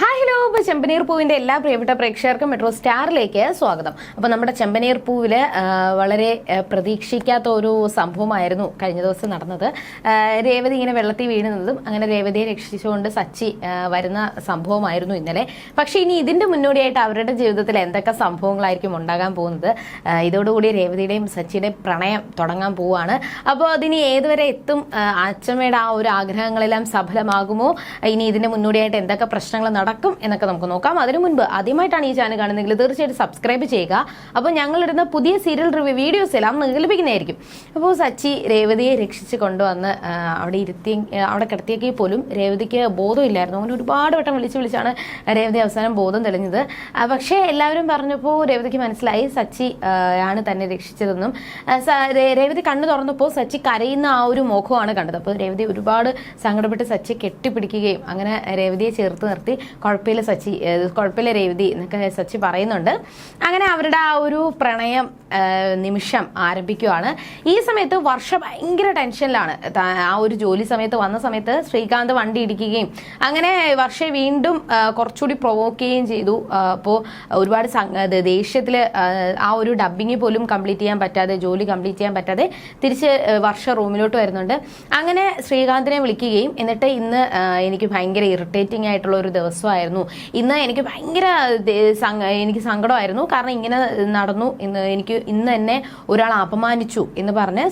Hi hello. ഇപ്പോൾ ചെമ്പനീർ പൂവിന്റെ എല്ലാ പ്രിയപ്പെട്ട പ്രേക്ഷകർക്കും മെട്രോ സ്റ്റാറിലേക്ക് സ്വാഗതം. അപ്പോൾ നമ്മുടെ ചെമ്പനീർ പൂവിൽ വളരെ പ്രതീക്ഷിക്കാത്ത ഒരു സംഭവമായിരുന്നു കഴിഞ്ഞ ദിവസം നടന്നത്. രേവതി ഇങ്ങനെ വെള്ളത്തിൽ വീഴുന്നതും അങ്ങനെ രേവതിയെ രക്ഷിച്ചുകൊണ്ട് സച്ചി വരുന്ന സംഭവമായിരുന്നു ഇന്നലെ. പക്ഷെ ഇനി ഇതിന്റെ മുന്നോടിയായിട്ട് അവരുടെ ജീവിതത്തിൽ എന്തൊക്കെ സംഭവങ്ങളായിരിക്കും ഉണ്ടാകാൻ പോകുന്നത്? ഇതോടുകൂടി രേവതിയുടെയും സച്ചിയുടെയും പ്രണയം തുടങ്ങാൻ പോവുകയാണ്. അപ്പോൾ അതിനി ഏതുവരെ എത്തും? അച്ഛമ്മയുടെ ആ ഒരു ആഗ്രഹങ്ങളെല്ലാം സഫലമാകുമോ? ഇനി ഇതിന്റെ മുന്നോടിയായിട്ട് എന്തൊക്കെ പ്രശ്നങ്ങൾ നടക്കും എന്നൊക്കെ നമുക്ക് നോക്കാം. അതിനു മുൻപ് ആദ്യമായിട്ടാണ് ഈ ചാനൽ കാണുന്നതെങ്കിൽ തീർച്ചയായിട്ടും സബ്സ്ക്രൈബ് ചെയ്യുക. അപ്പോൾ ഞങ്ങളിടുന്ന പുതിയ സീരിയൽ റിവ്യൂ വീഡിയോസ് എല്ലാം നിങ്ങൾക്ക് അപ്പോൾ സച്ചി രേവതിയെ രക്ഷിച്ച് കൊണ്ടുവന്ന് അവിടെ ഇരുത്തി അവിടെ കിടത്തിയേക്ക് പോലും രേവതിക്ക് ബോധമില്ലായിരുന്നു അങ്ങനെ ഒരുപാട് വട്ടം വിളിച്ച് വിളിച്ചാണ് രേവതി അവസാനം ബോധം തെളിഞ്ഞത്. പക്ഷേ എല്ലാവരും പറഞ്ഞപ്പോൾ രേവതിക്ക് മനസ്സിലായി സച്ചി ആണ് തന്നെ രക്ഷിച്ചതെന്നും രേവതി കണ്ണു തുറന്നപ്പോൾ സച്ചി കരയുന്ന ആ ഒരു മുഖമാണ് കണ്ടത്. അപ്പോൾ രേവതി ഒരുപാട് സങ്കടപ്പെട്ട് സച്ചി കെട്ടിപ്പിടിക്കുകയും അങ്ങനെ രേവതിയെ ചേർത്ത് നിർത്തി. കുഴപ്പമില്ല സച്ചി. കുഴപ്പമില്ല രേവതി എന്നൊക്കെ സച്ചി പറയുന്നുണ്ട്. അങ്ങനെ അവരുടെ ആ ഒരു പ്രണയം നിമിഷം ആരംഭിക്കുകയാണ് ഈ സമയത്ത് വർഷ ഭയങ്കര ടെൻഷനിലാണ്. ആ ഒരു ജോലി സമയത്ത് വന്ന സമയത്ത് ശ്രീകാന്ത് വണ്ടി ഇടിക്കുകയും അങ്ങനെ വർഷയെ വീണ്ടും കുറച്ചുകൂടി പ്രൊവോക്ക് ചെയ്യുകയും ചെയ്തു. അപ്പോൾ ഒരുപാട് ദേഷ്യത്തിൽ ആ ഒരു ഡബിങ് പോലും കംപ്ലീറ്റ് ചെയ്യാൻ പറ്റാതെ ജോലി കംപ്ലീറ്റ് ചെയ്യാൻ പറ്റാതെ തിരിച്ച് വർഷ റൂമിലോട്ട് വരുന്നുണ്ട്. അങ്ങനെ ശ്രീകാന്തിനെ വിളിക്കുകയും എന്നിട്ട് ഇന്ന് എനിക്ക് ഭയങ്കര ഇറിറ്റേറ്റിംഗ് ആയിട്ടുള്ള ഒരു ദിവസമായിരുന്നു. ഇന്ന് എനിക്ക് ഭയങ്കര എനിക്ക് സങ്കടമായിരുന്നു. കാരണം ഇങ്ങനെ നടന്നു. ഇന്ന് എനിക്ക് ഇന്ന് എന്നെ ഒരാൾ അപമാനിച്ചു എന്ന് പറഞ്ഞ്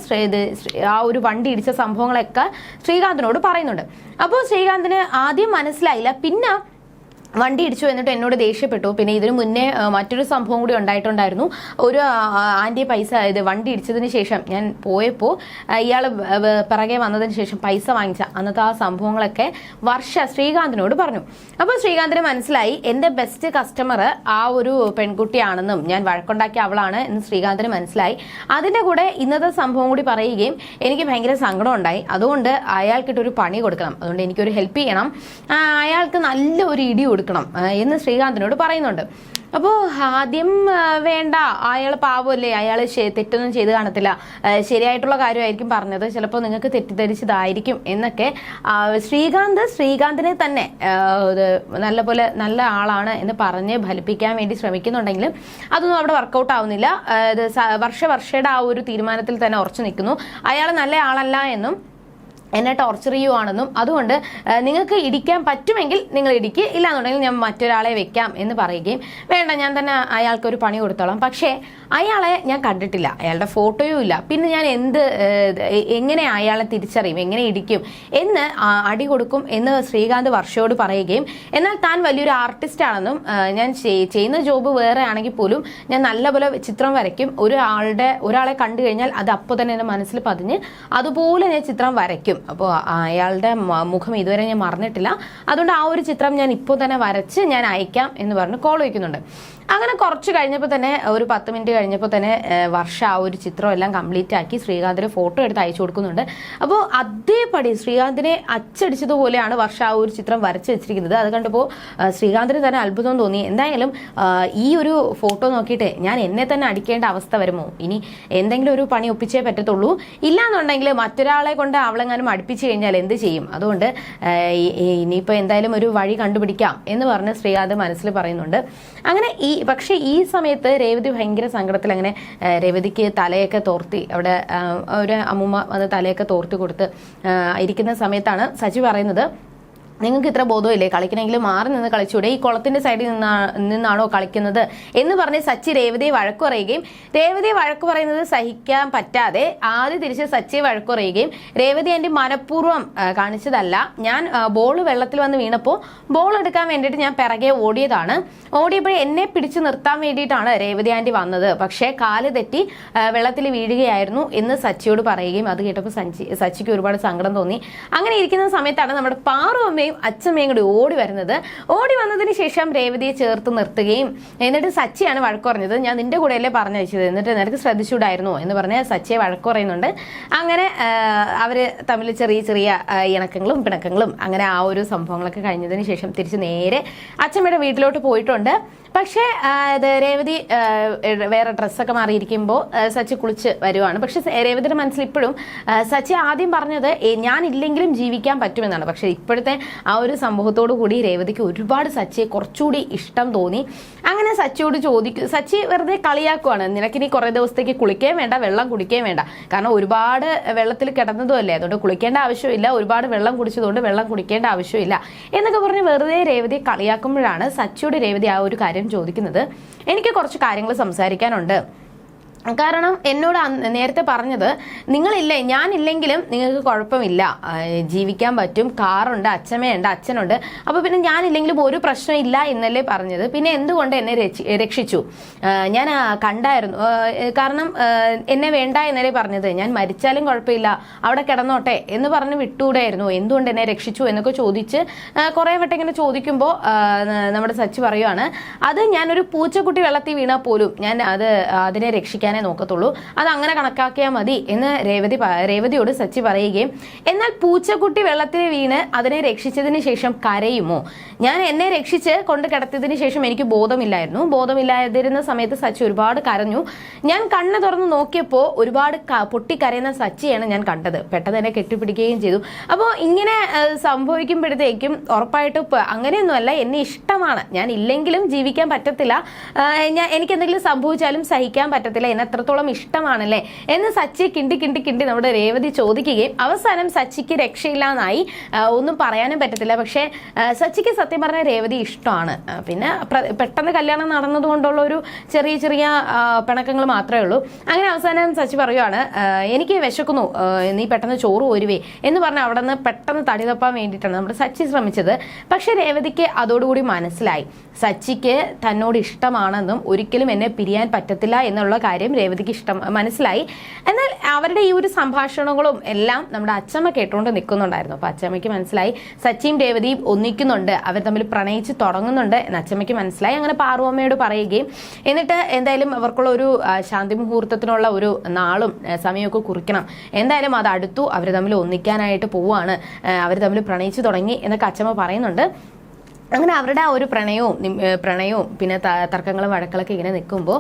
ആ ഒരു വണ്ടി ഇടിച്ച സംഭവങ്ങളൊക്കെ ശ്രീകാന്തിനോട് പറയുന്നുണ്ട്. അപ്പോൾ ശ്രീകാന്തിന് ആദ്യം മനസ്സിലായില്ല. പിന്നെ വണ്ടി ഇടിച്ചു എന്നിട്ട് എന്നോട് ദേഷ്യപ്പെട്ടു. പിന്നെ ഇതിനു മുന്നേ മറ്റൊരു സംഭവം കൂടി ഉണ്ടായിട്ടുണ്ടായിരുന്നു. ഒരു ആന്റി പൈസ ഇത് വണ്ടി ഇടിച്ചതിന് ശേഷം ഞാൻ പോയപ്പോൾ ഇയാൾ പിറകെ വന്നതിന് ശേഷം പൈസ വാങ്ങിച്ച. അന്നത്തെ ആ സംഭവങ്ങളൊക്കെ വർഷ ശ്രീകാന്തിനോട് പറഞ്ഞു. അപ്പോൾ ശ്രീകാന്തിന് മനസ്സിലായി എന്റെ ബെസ്റ്റ് കസ്റ്റമർ ആ ഒരു പെൺകുട്ടിയാണെന്നും ഞാൻ വഴക്കുണ്ടാക്കിയ അവളാണ് എന്ന് ശ്രീകാന്തിന് മനസ്സിലായി. അതിന്റെ കൂടെ ഇന്നത്തെ സംഭവം കൂടി പറയുകയും എനിക്ക് ഭയങ്കര സങ്കടം ഉണ്ടായി അതുകൊണ്ട് അയാൾക്കിട്ടൊരു പണി കൊടുക്കണം. അതുകൊണ്ട് എനിക്കൊരു ഹെൽപ്പ് ചെയ്യണം. അയാൾക്ക് നല്ല ഒരു ഇടി കൊടുക്കണം ആ, എന്ന് ശ്രീകാന്തിനോട് പറയുന്നുണ്ട്. അപ്പോൾ ആദ്യം വേണ്ട അയാൾ പാവമല്ലേ അയാൾ തെറ്റൊന്നും ചെയ്ത് കാണത്തില്ല. ശരിയായിട്ടുള്ള കാര്യമായിരിക്കും പറഞ്ഞത് ചിലപ്പോൾ നിങ്ങൾക്ക് തെറ്റിദ്ധരിച്ചതായിരിക്കും എന്നൊക്കെ ശ്രീകാന്ത് ശ്രീകാന്തിനെ തന്നെ നല്ല പോലെ നല്ലപോലെ നല്ല ആളാണ് എന്ന് പറഞ്ഞ് ഫലിപ്പിക്കാൻ വേണ്ടി ശ്രമിക്കുന്നുണ്ടെങ്കിലും അതൊന്നും അവിടെ വർക്കൗട്ട് ആവുന്നില്ല. വർഷ വർഷയുടെ ആ ഒരു തീരുമാനത്തിൽ തന്നെ ഉറച്ചു നിൽക്കുന്നു. അയാൾ നല്ല ആളല്ല എന്നും എന്നെ ടോർച്ചർ ചെയ്യുവാണെന്നും അതുകൊണ്ട് നിങ്ങൾക്ക് ഇടിക്കാൻ പറ്റുമെങ്കിൽ നിങ്ങൾ ഇടിക്കുക ഇല്ലാന്നുണ്ടെങ്കിൽ ഞാൻ മറ്റൊരാളെ വെക്കാം എന്ന് പറയുകയും വേണ്ട ഞാൻ തന്നെ അയാൾക്ക് ഒരു പണി കൊടുത്തോളാം. പക്ഷേ അയാളെ ഞാൻ കണ്ടിട്ടില്ല. അയാളുടെ ഫോട്ടോയും ഇല്ല. പിന്നെ ഞാൻ എന്ത് എങ്ങനെ അയാളെ തിരിച്ചറിയും? എങ്ങനെ ഇടിക്കും? എന്ന് അടി കൊടുക്കും എന്ന് ശ്രീകാന്ത് വർഷയോട് പറയുകയും എന്നാൽ താൻ വലിയൊരു ആർട്ടിസ്റ്റ് ആണെന്നും ഞാൻ ചെയ്യുന്ന ജോബ് വേറെ ആണെങ്കിൽ പോലും ഞാൻ നല്ലപോലെ ചിത്രം വരയ്ക്കും. ഒരാളുടെ ഒരാളെ കണ്ടു കഴിഞ്ഞാൽ അത് അപ്പോൾ തന്നെ എന്റെ മനസ്സിൽ പതിഞ്ഞ് അതുപോലെ ഞാൻ ചിത്രം വരയ്ക്കും. അപ്പോൾ അയാളുടെ മുഖം ഇതുവരെ ഞാൻ മറന്നിട്ടില്ല. അതുകൊണ്ട് ആ ഒരു ചിത്രം ഞാൻ ഇപ്പോൾ തന്നെ വരച്ച് ഞാൻ അയക്കാം എന്ന് പറഞ്ഞ് കോൾ വയ്ക്കുന്നുണ്ട്. അങ്ങനെ കുറച്ച് കഴിഞ്ഞപ്പോൾ തന്നെ ഒരു പത്ത് മിനിറ്റ് കഴിഞ്ഞപ്പോൾ തന്നെ വർഷ ആ ഒരു ചിത്രം എല്ലാം കംപ്ലീറ്റ് ആക്കി ശ്രീകാന്തിന് ഫോട്ടോ എടുത്ത് അയച്ചു കൊടുക്കുന്നുണ്ട്. അപ്പോൾ അതേപടി ശ്രീകാന്തിനെ അച്ചടിച്ചതുപോലെയാണ് വർഷ ആ ഒരു ചിത്രം വരച്ച് വെച്ചിരിക്കുന്നത്. അത് കണ്ടപ്പോൾ ശ്രീകാന്തിന് തന്നെ അത്ഭുതം തോന്നി. എന്തായാലും ഈ ഒരു ഫോട്ടോ നോക്കിയിട്ട് ഞാൻ എന്നെ തന്നെ അടിക്കേണ്ട അവസ്ഥ വരുമോ? ഇനി എന്തെങ്കിലും ഒരു പണി ഒപ്പിച്ചേ പറ്റത്തുള്ളൂ. ഇല്ലാന്നുണ്ടെങ്കിൽ മറ്റൊരാളെ കൊണ്ട് അവളെങ്ങാനും അടുപ്പിച്ച് കഴിഞ്ഞാൽ എന്ത് ചെയ്യും? അതുകൊണ്ട് ഇനിയിപ്പോൾ എന്തായാലും ഒരു വഴി കണ്ടുപിടിക്കാം എന്ന് പറഞ്ഞ് ശ്രീകാന്ത് മനസ്സിൽ പറയുന്നുണ്ട്. അങ്ങനെ ഈ പക്ഷേ ഈ സമയത്ത് രേവതി ഭയങ്കര സങ്കടത്തിൽ അങ്ങനെ രേവതിക്ക് തലയൊക്കെ തോർത്തി. അവിടെ ഒരു അമ്മൂമ്മ അത് തലയൊക്കെ തോർത്തി കൊടുത്ത് ഇരിക്കുന്ന സമയത്താണ് സജി പറയുന്നത് നിങ്ങൾക്ക് ഇത്ര ബോധമില്ലേ? കളിക്കണമെങ്കിൽ മാറി നിന്ന് കളിച്ചൂടെ. ഈ കുളത്തിന്റെ സൈഡിൽ നിന്നാ നിന്നാണോ കളിക്കുന്നത്? എന്ന് പറഞ്ഞ് സച്ചി രേവതിയെ വഴക്കു പറയുകയും രേവതിയെ വഴക്കു പറയുന്നത് സഹിക്കാൻ പറ്റാതെ ആദ്യം തിരിച്ച് സച്ചിയെ വഴക്കു പറയുകയും രേവതി എന്റെ മനഃപൂർവം കാണിച്ചതല്ല. ഞാൻ ബോൾ വെള്ളത്തിൽ വന്ന് വീണപ്പോൾ ബോൾ എടുക്കാൻ വേണ്ടിയിട്ട് ഞാൻ പിറകെ ഓടിയതാണ്. ഓടിയപ്പോൾ എന്നെ പിടിച്ചു നിർത്താൻ വേണ്ടിയിട്ടാണ് രേവതി ആന്റി വന്നത്. പക്ഷേ കാൽ തെറ്റി വെള്ളത്തിൽ വീഴുകയായിരുന്നു എന്ന് സച്ചിയോട് പറയുകയും അത് കേട്ടപ്പോൾ സച്ചി സച്ചിക്ക് ഒരുപാട് സങ്കടം തോന്നി. അങ്ങനെ ഇരിക്കുന്ന സമയത്താണ് നമ്മുടെ പാറു അമ്മയും അച്ഛമ്മയും കൂടി ഓടി വരുന്നത്. ഓടി വന്നതിന് ശേഷം രേവതിയെ ചേർത്ത് നിർത്തുകയും എന്നിട്ട് സച്ചിയാണ് വഴക്ക് പറഞ്ഞത് ഞാൻ നിന്റെ കൂടെയല്ലേ വെച്ചത്. എന്നിട്ട് നിനക്ക് ശ്രദ്ധിച്ചൂടായിരുന്നോ എന്ന് പറഞ്ഞ് സച്ചിയെ വഴക്ക് പറയുന്നുണ്ട് അങ്ങനെ അവർ തമ്മിൽ ചെറിയ ചെറിയ ഇണക്കങ്ങളും പിണക്കങ്ങളും അങ്ങനെ ആ ഒരു സംഭവങ്ങളൊക്കെ കഴിഞ്ഞതിന് ശേഷം തിരിച്ച് നേരെ അച്ഛമ്മയുടെ വീട്ടിലോട്ട് പോയിട്ടുണ്ട്. പക്ഷേ ഇത് രേവതി വേറെ ഡ്രസ്സൊക്കെ മാറിയിരിക്കുമ്പോൾ സച്ചി കുളിച്ച് വരുവാണ്. പക്ഷെ രേവതിയുടെ മനസ്സിൽ ഇപ്പോഴും സച്ചി ആദ്യം പറഞ്ഞത് ഞാനില്ലെങ്കിലും ജീവിക്കാൻ പറ്റുമെന്നാണ്. പക്ഷേ ഇപ്പോഴത്തെ ആ ഒരു സംഭവത്തോടു കൂടി രേവതിക്ക് ഒരുപാട് സച്ചിയെ കുറച്ചുകൂടി ഇഷ്ടം തോന്നി. അങ്ങനെ സച്ചിയോട് ചോദിക്കും സച്ചി വെറുതെ കളിയാക്കുവാണ്. നിനക്കിനി കുറേ ദിവസത്തേക്ക് കുളിക്കുകയും വേണ്ട വെള്ളം കുടിക്കുകയും വേണ്ട. കാരണം ഒരുപാട് വെള്ളത്തിൽ കിടന്നതും അല്ലേ? അതുകൊണ്ട് കുളിക്കേണ്ട ആവശ്യമില്ല. ഒരുപാട് വെള്ളം കുടിച്ചതുകൊണ്ട് വെള്ളം കുടിക്കേണ്ട ആവശ്യമില്ല. എന്നൊക്കെ പറഞ്ഞ് വെറുതെ രേവതി കളിയാക്കുമ്പോഴാണ് സച്ചിയോട് രേവതി ആ ഒരു കാര്യം ചോദിക്കുന്നത്. എനിക്ക് കുറച്ച് കാര്യങ്ങൾ സംസാരിക്കാനുണ്ട്. കാരണം എന്നോട് നേരത്തെ പറഞ്ഞത് നിങ്ങളില്ലേ ഞാനില്ലെങ്കിലും നിങ്ങൾക്ക് കുഴപ്പമില്ല. ജീവിക്കാൻ പറ്റും. കാറുണ്ട് അച്ഛമ്മയുണ്ട് അച്ഛനുണ്ട്. അപ്പോൾ പിന്നെ ഞാനില്ലെങ്കിലും ഒരു പ്രശ്നമില്ല എന്നല്ലേ പറഞ്ഞത്. പിന്നെ എന്തുകൊണ്ട് എന്നെ രക്ഷി- രക്ഷിച്ചു? ഞാൻ കണ്ടായിരുന്നു. കാരണം എന്നെ വേണ്ട എന്നല്ലേ പറഞ്ഞത്. ഞാൻ മരിച്ചാലും കുഴപ്പമില്ല. അവിടെ കിടന്നോട്ടെ എന്ന് പറഞ്ഞ് വിട്ടുകൂടായിരുന്നു എന്തുകൊണ്ട് എന്നെ രക്ഷിച്ചു എന്നൊക്കെ ചോദിച്ച് കുറേ വട്ടം ഇങ്ങനെ ചോദിക്കുമ്പോൾ നമ്മുടെ സച്ച് പറയുവാണ് അത് ഞാനൊരു പൂച്ചക്കുട്ടി വെള്ളത്തിൽ വീണാൽ പോലും ഞാൻ അത് അതിനെ രക്ഷിക്കാനേ നോക്കത്തുള്ളൂ. അത് അങ്ങനെ കണക്കാക്കിയാൽ മതി എന്ന് രേവതി രേവതിയോട് സച്ചി പറയുകയും എന്നാൽ പൂച്ചക്കുട്ടി വെള്ളത്തിൽ വീണ് അതിനെ രക്ഷിച്ചതിന് ശേഷം കരയുമോ? ഞാൻ എന്നെ രക്ഷിച്ച് കൊണ്ട് കിടത്തിയതിന് ശേഷം എനിക്ക് ബോധമില്ലായിരുന്നു. ബോധമില്ലാതിരുന്ന സമയത്ത് സച്ചി ഒരുപാട് കരഞ്ഞു. ഞാൻ കണ്ണ് തുറന്ന് നോക്കിയപ്പോൾ ഒരുപാട് പൊട്ടി കരയുന്ന സച്ചിയാണ് ഞാൻ കണ്ടത്. പെട്ടെന്ന് എന്നെ കെട്ടിപ്പിടിക്കുകയും ചെയ്തു. അപ്പോൾ ഇങ്ങനെ സംഭവിക്കുമ്പോഴത്തേക്കും ഉറപ്പായിട്ടും അങ്ങനെയൊന്നുമല്ല എന്നെ ഇഷ്ടമാണ്. ഞാൻ ഇല്ലെങ്കിലും ജീവിക്കാൻ പറ്റത്തില്ല. ഞാൻ എനിക്ക് എന്തെങ്കിലും സംഭവിച്ചാലും സഹിക്കാൻ പറ്റത്തില്ല എന്നെ എത്രത്തോളം ഇഷ്ടമാണല്ലേ? എന്ന് സച്ചി കിണ്ടി കിണ്ടി കിണ്ടി നമ്മുടെ രേവതി ചോദിക്കുകയും അവസാനം സച്ചിക്ക് രക്ഷയില്ലാന്നായി ഒന്നും പറയാനും പറ്റത്തില്ല. പക്ഷേ സച്ചിക്ക് സത്യം പറഞ്ഞ രേവതി ഇഷ്ടമാണ്. പിന്നെ പെട്ടെന്ന് കല്യാണം നടന്നതുകൊണ്ടുള്ള ഒരു ചെറിയ ചെറിയ പിണക്കങ്ങൾ മാത്രമേ ഉള്ളൂ. അങ്ങനെ അവസാനം സച്ചി പറയുവാണ് എനിക്ക് വിശക്കുന്നു നീ പെട്ടെന്ന് ചോറ് ഒരുവേ എന്ന് പറഞ്ഞ് അവിടെ നിന്ന് പെട്ടെന്ന് തടി തപ്പാൻ വേണ്ടിയിട്ടാണ് നമ്മുടെ സച്ചി ശ്രമിച്ചത്. പക്ഷേ രേവതിക്ക് അതോടുകൂടി മനസ്സിലായി. സച്ചിക്ക് തന്നോട് ഇഷ്ടമാണെന്നും ഒരിക്കലും എന്നെ പിരിയാൻ പറ്റത്തില്ല എന്നുള്ള കാര്യം രേവതിക്ക് ഇഷ്ടം മനസ്സിലായി. എന്നാൽ അവരുടെ ഈ ഒരു സംഭാഷണങ്ങളും എല്ലാം നമ്മുടെ അച്ചമ്മ കേട്ടുകൊണ്ട് നിൽക്കുന്നുണ്ടായിരുന്നു. അപ്പോൾ അച്ചമ്മയ്ക്ക് മനസ്സിലായി സച്ചിയും രേവതിയും ഒന്നിക്കുന്നുണ്ട് അവർ തമ്മിൽ പ്രണയിച്ച് തുടങ്ങുന്നുണ്ട് എന്ന് അച്ചമ്മയ്ക്ക് മനസ്സിലായി. അങ്ങനെ പാർവമ്മയോട് പറയുകയും എന്നിട്ട് എന്തായാലും അവർക്കുള്ള ഒരു ശാന്തി മുഹൂർത്തത്തിനുള്ള ഒരു നാളും സമയമൊക്കെ കുറിക്കണം. എന്തായാലും അത് അടുത്തു അവർ തമ്മിൽ ഒന്നിക്കാനായിട്ട് പോവുകയാണ് അവർ തമ്മിൽ പ്രണയിച്ച് തുടങ്ങി എന്നൊക്കെ അച്ചമ്മ പറയുന്നുണ്ട്. അങ്ങനെ അവരുടെ ആ ഒരു പ്രണയവും പ്രണയവും പിന്നെ തർക്കങ്ങളും വഴക്കളൊക്കെ ഇങ്ങനെ നിൽക്കുമ്പോൾ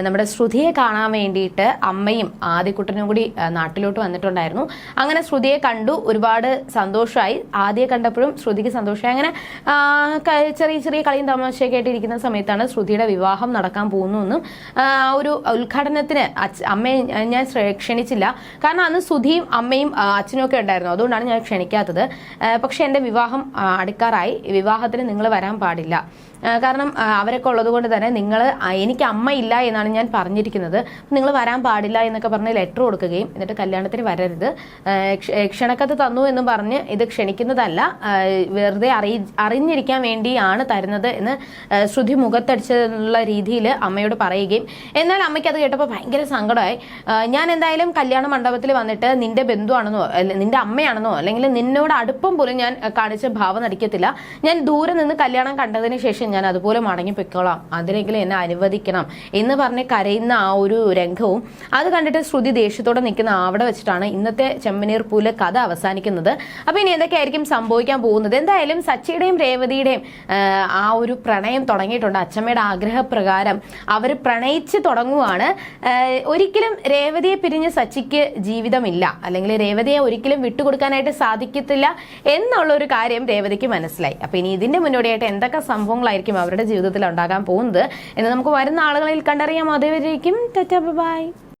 നമ്മുടെ ശ്രുതിയെ കാണാൻ വേണ്ടിയിട്ട് അമ്മയും ആദ്യക്കുട്ടനും കൂടി നാട്ടിലോട്ട് വന്നിട്ടുണ്ടായിരുന്നു. അങ്ങനെ ശ്രുതിയെ കണ്ടു ഒരുപാട് സന്തോഷമായി ആദ്യം കണ്ടപ്പോഴും ശ്രുതിക്ക് സന്തോഷമായി അങ്ങനെ ചെറിയ ചെറിയ കളിയും തമാശയൊക്കെ ആയിട്ട് ഇരിക്കുന്ന സമയത്താണ് ശ്രുതിയുടെ വിവാഹം നടക്കാൻ പോകുന്നു എന്നും ഒരു ഉദ്ഘാടനത്തിന് അമ്മയെ ഞാൻ- ക്ഷണിച്ചില്ല. കാരണം അന്ന് സുധിയും അമ്മയും അച്ഛനും ഒക്കെ ഉണ്ടായിരുന്നു. അതുകൊണ്ടാണ് ഞാൻ ക്ഷണിക്കാത്തത്. പക്ഷെ എന്റെ വിവാഹം അടുക്കാറായി. വിവാഹത്തിന് നിങ്ങൾ വരാൻ പാടില്ല. കാരണം അവരൊക്കെ ഉള്ളത് കൊണ്ട് തന്നെ നിങ്ങൾ എനിക്ക് അമ്മ ഇല്ല എന്നാണ് ഞാൻ പറഞ്ഞിരിക്കുന്നത്. നിങ്ങൾ വരാൻ പാടില്ല എന്നൊക്കെ പറഞ്ഞ് ലെറ്റർ കൊടുക്കുകയും എന്നിട്ട് കല്യാണത്തിന് വരരുത്. ക്ഷണക്കത്ത് തന്നു എന്ന് പറഞ്ഞ് ഇത് ക്ഷണിക്കുന്നതല്ല. വെറുതെ അറിയി അറിഞ്ഞിരിക്കാൻ വേണ്ടിയാണ് തരുന്നത് എന്ന് ശ്രുതി മുഖത്തടിച്ചുള്ള രീതിയിൽ അമ്മയോട് പറയുകയും എന്നാൽ അമ്മയ്ക്ക് അത് കേട്ടപ്പോൾ ഭയങ്കര സങ്കടമായി. ഞാൻ എന്തായാലും കല്യാണ മണ്ഡപത്തിൽ വന്നിട്ട് നിന്റെ ബന്ധുവാണെന്നോ നിന്റെ അമ്മയാണെന്നോ അല്ലെങ്കിൽ നിന്നോട് അടുപ്പം പോലും ഞാൻ കാണിച്ച ഭാവം നടിക്കത്തില്ല. ഞാൻ ദൂരെ നിന്ന് കല്യാണം കണ്ടതിന് ശേഷം ഞാൻ അതുപോലെ മടങ്ങി പൊയ്ക്കോളാം. അതിനെങ്കിലും എന്നെ അനുവദിക്കണം എന്ന് പറഞ്ഞ് കരയുന്ന ആ ഒരു രംഗവും അത് കണ്ടിട്ട് ശ്രുതി ദേഷ്യത്തോടെ നിൽക്കുന്ന അവിടെ വെച്ചിട്ടാണ് ഇന്നത്തെ ചെമ്മനീർ പൂൽ കഥ അവസാനിക്കുന്നത്. അപ്പൊ ഇനി എന്തൊക്കെയായിരിക്കും സംഭവിക്കാൻ പോകുന്നത്? എന്തായാലും സച്ചിയുടെയും രേവതിയുടെയും ആ, ഒരു പ്രണയം തുടങ്ങിയിട്ടുണ്ട്. അച്ഛമ്മയുടെ ആഗ്രഹപ്രകാരം അവർ പ്രണയിച്ച് തുടങ്ങുവാണ്. ഒരിക്കലും രേവതിയെ പിരിഞ്ഞ് സച്ചിക്ക് ജീവിതമില്ല. അല്ലെങ്കിൽ രേവതിയെ ഒരിക്കലും വിട്ടുകൊടുക്കാനായിട്ട് സാധിക്കത്തില്ല എന്നുള്ള ഒരു കാര്യം രേവതിക്ക് മനസ്സിലായി. അപ്പൊ ഇനി ഇതിന്റെ മുന്നോടിയായിട്ട് എന്തൊക്കെ സംഭവങ്ങളായിരിക്കും അവരുടെ ജീവിതത്തിൽ ഉണ്ടാകാൻ പോകുന്നത്. എന്ന് നമുക്ക് വരുന്ന ആളുകളിൽ കണ്ടറിയാം. അതുവരേക്കും ബൈ.